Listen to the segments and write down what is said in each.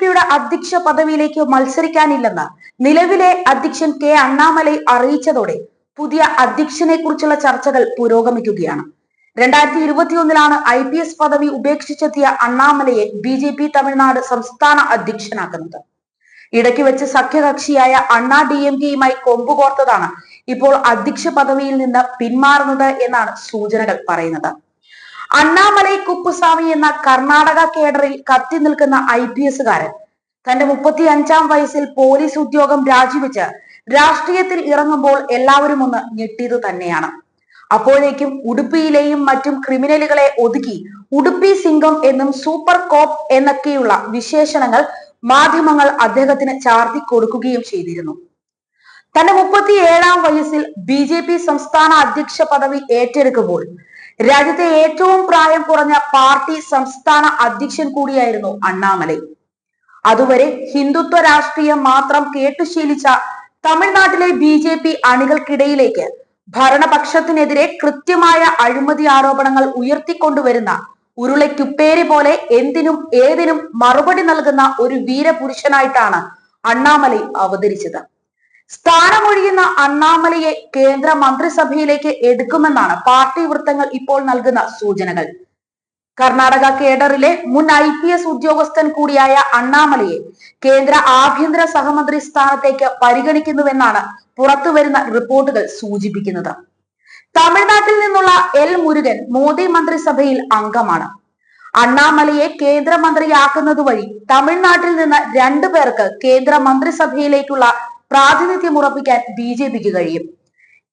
പിയുടെ അധ്യക്ഷ പദവിയിലേക്ക് മത്സരിക്കാനില്ലെന്ന് നിലവിലെ അധ്യക്ഷൻ കെ അണ്ണാമലൈ അറിയിച്ചതോടെ പുതിയ അധ്യക്ഷനെ കുറിച്ചുള്ള ചർച്ചകൾ പുരോഗമിക്കുകയാണ്. രണ്ടായിരത്തി ഇരുപത്തിയൊന്നിലാണ് ഐ പി എസ് പദവി ഉപേക്ഷിച്ചെത്തിയ അണ്ണാമലയെ ബി ജെ പി തമിഴ്നാട് സംസ്ഥാന അധ്യക്ഷനാക്കുന്നത്. ഇടയ്ക്ക് വെച്ച് സഖ്യകക്ഷിയായ അണ്ണാ ഡി എം കെയുമായി കൊമ്പുകോർത്തതാണ് ഇപ്പോൾ അധ്യക്ഷ പദവിയിൽ നിന്ന് പിന്മാറുന്നത് എന്നാണ് സൂചനകൾ പറയുന്നത്. അണ്ണാമലൈ കുപ്പുസ്വാമി എന്ന കർണാടക കേഡറിൽ കത്തി നിൽക്കുന്ന ഐ പി എസുകാരൻ തന്റെ മുപ്പത്തി അഞ്ചാം വയസ്സിൽ പോലീസ് ഉദ്യോഗം രാജിവെച്ച് രാഷ്ട്രീയത്തിൽ ഇറങ്ങുമ്പോൾ എല്ലാവരും ഒന്ന് ഞെട്ടിയത് തന്നെയാണ്. അപ്പോഴേക്കും ഉടുപ്പിയിലെയും മറ്റും ക്രിമിനലുകളെ ഒതുക്കി ഉടുപ്പി സിംഗം എന്നും സൂപ്പർ കോപ്പ് എന്നൊക്കെയുള്ള വിശേഷണങ്ങൾ മാധ്യമങ്ങൾ അദ്ദേഹത്തിന് ചാർത്തി കൊടുക്കുകയും ചെയ്തിരുന്നു. തന്റെ മുപ്പത്തി ഏഴാം വയസ്സിൽ ബി ജെ പി സംസ്ഥാന അധ്യക്ഷ പദവി ഏറ്റെടുക്കുമ്പോൾ രാജ്യത്തെ ഏറ്റവും പ്രായം കുറഞ്ഞ പാർട്ടി സംസ്ഥാന അധ്യക്ഷൻ കൂടിയായിരുന്നു അണ്ണാമലൈ. അതുവരെ ഹിന്ദുത്വ രാഷ്ട്രീയം മാത്രം കേട്ടുശീലിച്ച തമിഴ്നാട്ടിലെ ബി ജെ പി അണികൾക്കിടയിലേക്ക് ഭരണപക്ഷത്തിനെതിരെ കൃത്യമായ അഴിമതി ആരോപണങ്ങൾ ഉയർത്തിക്കൊണ്ടുവരുന്ന ഉരുളയ്ക്കുപ്പേരി പോലെ എന്തിനും ഏതിനും മറുപടി നൽകുന്ന ഒരു വീരപുരുഷനായിട്ടാണ് അണ്ണാമലൈ അവതരിച്ചത്. സ്ഥാനമൊഴിയുന്ന അണ്ണാമലയെ കേന്ദ്ര മന്ത്രിസഭയിലേക്ക് എടുക്കുമെന്നാണ് പാർട്ടി വൃത്തങ്ങൾ ഇപ്പോൾ നൽകുന്ന സൂചനകൾ. കർണാടക കേഡറിലെ മുൻ ഐ പി എസ് ഉദ്യോഗസ്ഥൻ കൂടിയായ അണ്ണാമലയെ കേന്ദ്ര ആഭ്യന്തര സഹമന്ത്രി സ്ഥാനത്തേക്ക് പരിഗണിക്കുന്നുവെന്നാണ് പുറത്തുവരുന്ന റിപ്പോർട്ടുകൾ സൂചിപ്പിക്കുന്നത്. തമിഴ്നാട്ടിൽ നിന്നുള്ള എൽ മുരുകൻ മോദി മന്ത്രിസഭയിൽ അംഗമാണ്. അണ്ണാമലയെ കേന്ദ്രമന്ത്രിയാക്കുന്നത് വഴി തമിഴ്നാട്ടിൽ നിന്ന് രണ്ടു പേർക്ക് കേന്ദ്ര മന്ത്രിസഭയിലേക്കുള്ള പ്രാതിനിധ്യം ഉറപ്പിക്കാൻ ബി ജെ പിക്ക് കഴിയും.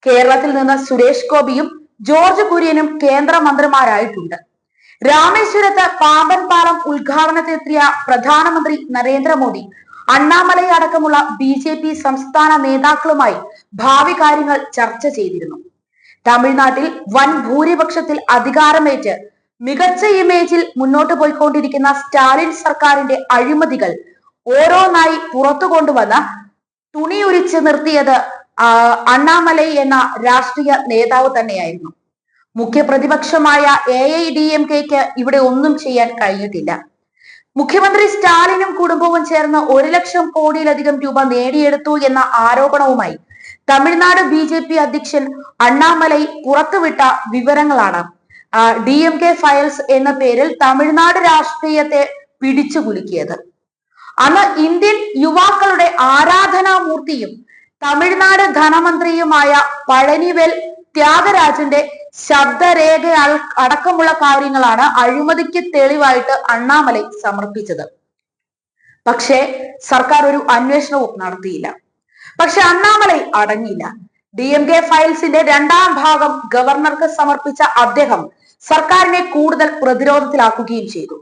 കേരളത്തിൽ നിന്ന് സുരേഷ് ഗോപിയും ജോർജ് കുര്യനും കേന്ദ്രമന്ത്രിമാരായിട്ടുണ്ട്. രാമേശ്വരത്ത് പാമ്പൻ പാലം ഉദ്ഘാടനത്തിനെത്തിയ പ്രധാനമന്ത്രി നരേന്ദ്രമോദി അണ്ണാമലൈ അടക്കമുള്ള ബി ജെ പി സംസ്ഥാന നേതാക്കളുമായി ഭാവി കാര്യങ്ങൾ ചർച്ച ചെയ്തിരുന്നു. തമിഴ്നാട്ടിൽ വൻ ഭൂരിപക്ഷത്തിൽ അധികാരമേറ്റ് മികച്ച ഇമേജിൽ മുന്നോട്ട് പോയിക്കൊണ്ടിരിക്കുന്ന സ്റ്റാലിൻ സർക്കാരിന്റെ അഴിമതികൾ ഓരോന്നായി പുറത്തു കൊണ്ടുവന്ന് തുണിയുരിച്ച് നിർത്തിയത് അണ്ണാമലൈ എന്ന രാഷ്ട്രീയ നേതാവ് തന്നെയായിരുന്നു. മുഖ്യ പ്രതിപക്ഷമായ എ ഐ ഡി എം കെക്ക് ഇവിടെ ഒന്നും ചെയ്യാൻ കഴിഞ്ഞിട്ടില്ല. മുഖ്യമന്ത്രി സ്റ്റാലിനും കുടുംബവും ചേർന്ന് ഒരു ലക്ഷം കോടിയിലധികം രൂപ നേടിയെടുത്തു എന്ന ആരോപണവുമായി തമിഴ്നാട് ബി ജെ പി അധ്യക്ഷൻ അണ്ണാമലൈ പുറത്തുവിട്ട വിവരങ്ങളാണ്. ഡി എം കെ ഫയൽസ് എന്ന പേരിൽ തമിഴ്നാട് രാഷ്ട്രീയത്തെ പിടിച്ചു കുലുക്കിയത്. അന്ന് ഇന്ത്യൻ യുവാക്കളുടെ ആരാധനാമൂർത്തിയും തമിഴ്നാട് ധനമന്ത്രിയുമായ പഴനിവേൽ ത്യാഗരാജന്റെ ശബ്ദരേഖ അടക്കമുള്ള കാര്യങ്ങളാണ് അഴിമതിക്ക് തെളിവായിട്ട് അണ്ണാമലൈ സമർപ്പിച്ചത്. പക്ഷേ സർക്കാർ ഒരു അന്വേഷണവും നടത്തിയില്ല. പക്ഷെ അണ്ണാമലൈ അടങ്ങിയില്ല. ഡി എം കെ ഫയൽസിന്റെ രണ്ടാം ഭാഗം ഗവർണർക്ക് സമർപ്പിച്ച അദ്ദേഹം സർക്കാരിനെ കൂടുതൽ പ്രതിരോധത്തിലാക്കുകയും ചെയ്തു.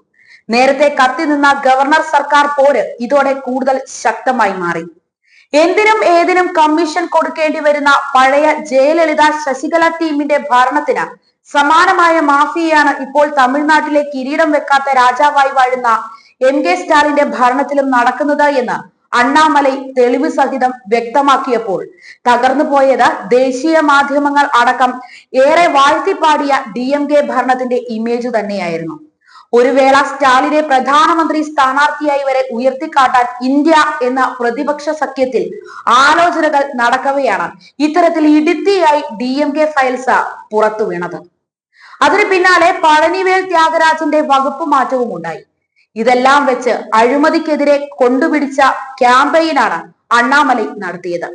നേരത്തെ കത്തി നിന്ന ഗവർണർ സർക്കാർ പോര് ഇതോടെ കൂടുതൽ ശക്തമായി മാറി. എന്തിനും ഏതിനും കമ്മീഷൻ കൊടുക്കേണ്ടി വരുന്ന പഴയ ജയലളിത ശശികല ടീമിന്റെ ഭരണത്തിന് സമാനമായ മാഫിയയാണ് ഇപ്പോൾ തമിഴ്നാട്ടിലെ കിരീടം വെക്കാത്ത രാജാവായി വാഴുന്ന എം കെ സ്റ്റാലിന്റെ ഭരണത്തിലും നടക്കുന്നത് എന്ന് അണ്ണാമലൈ തെളിവ് സഹിതം വ്യക്തമാക്കിയപ്പോൾ തകർന്നു പോയത് ദേശീയ മാധ്യമങ്ങൾ അടക്കം ഏറെ വാഴ്ത്തിപ്പാടിയ ഡി എം കെ ഭരണത്തിന്റെ ഇമേജ് തന്നെയായിരുന്നു. ഒരു വേള സ്റ്റാലിനെ പ്രധാനമന്ത്രി സ്ഥാനാർത്ഥിയായി വരെ ഉയർത്തിക്കാട്ടാൻ ഇന്ത്യ എന്ന പ്രതിപക്ഷ സഖ്യത്തിൽ ആലോചനകൾ നടക്കവെയാണ്. ഇത്തരത്തിൽ ഇടുത്തിയായി ഡി എം കെ ഫയൽസ് പുറത്തു വീണത്. അതിന് പിന്നാലെ പഴനിവേൽ ത്യാഗരാജന്റെ വകുപ്പ് മാറ്റവും ഉണ്ടായി. ഇതെല്ലാം വെച്ച് അഴിമതിക്കെതിരെ കൊണ്ടുപിടിച്ച ക്യാമ്പയിനാണ് അണ്ണാമലൈ നടത്തിയത്.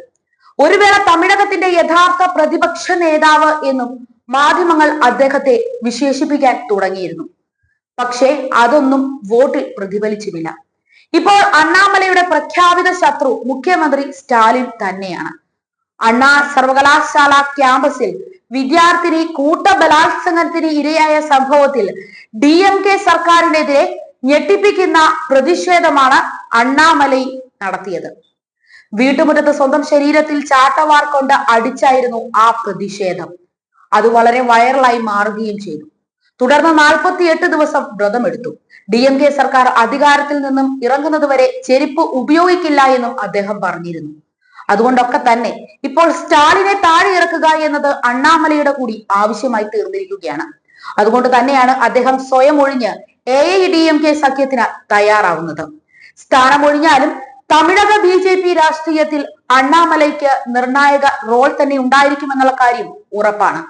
ഒരു വേള തമിഴകത്തിന്റെ യഥാർത്ഥ പ്രതിപക്ഷ നേതാവ് എന്നും മാധ്യമങ്ങൾ അദ്ദേഹത്തെ വിശേഷിപ്പിക്കാൻ തുടങ്ങിയിരുന്നു. പക്ഷേ അതൊന്നും വോട്ടിൽ പ്രതിഫലിച്ചുമില്ല ഇപ്പോൾ അണ്ണാമലയുടെ പ്രഖ്യാപിത ശത്രു മുഖ്യമന്ത്രി സ്റ്റാലിൻ തന്നെയാണ്. അണ്ണാ സർവകലാശാല ക്യാമ്പസിൽ വിദ്യാർത്ഥിനി കൂട്ടബലാത്സംഗത്തിന് ഇരയായ സംഭവത്തിൽ ഡി എം കെ സർക്കാരിനെതിരെ ഞെട്ടിപ്പിക്കുന്ന പ്രതിഷേധമാണ് അണ്ണാമലൈ നടത്തിയത്. വീട്ടുമുറ്റത്ത് സ്വന്തം ശരീരത്തിൽ ചാട്ടവാർ കൊണ്ട് അടിച്ചായിരുന്നു ആ പ്രതിഷേധം. അത് വളരെ വൈറലായി മാറുകയും ചെയ്തു. തുടർന്ന് നാൽപ്പത്തിയെട്ട് ദിവസം വ്രതമെടുത്തു. ഡി എം കെ സർക്കാർ അധികാരത്തിൽ നിന്നും ഇറങ്ങുന്നത് വരെ ചെരുപ്പ് ഉപയോഗിക്കില്ല എന്നും അദ്ദേഹം പറഞ്ഞിരുന്നു. അതുകൊണ്ടൊക്കെ തന്നെ ഇപ്പോൾ സ്റ്റാലിനെ താഴെ ഇറക്കുക എന്നത് അണ്ണാമലയുടെ കൂടി ആവശ്യമായി തീർന്നിരിക്കുകയാണ്. അതുകൊണ്ട് തന്നെയാണ് അദ്ദേഹം സ്വയം ഒഴിഞ്ഞ് A I D M K സഖ്യത്തിന് തയ്യാറാവുന്നത്. സ്ഥാനമൊഴിഞ്ഞാലും തമിഴക ബി ജെ പി രാഷ്ട്രീയത്തിൽ അണ്ണാമലയ്ക്ക് നിർണായക റോൾ തന്നെ ഉണ്ടായിരിക്കുമെന്നുള്ള കാര്യം ഉറപ്പാണ്.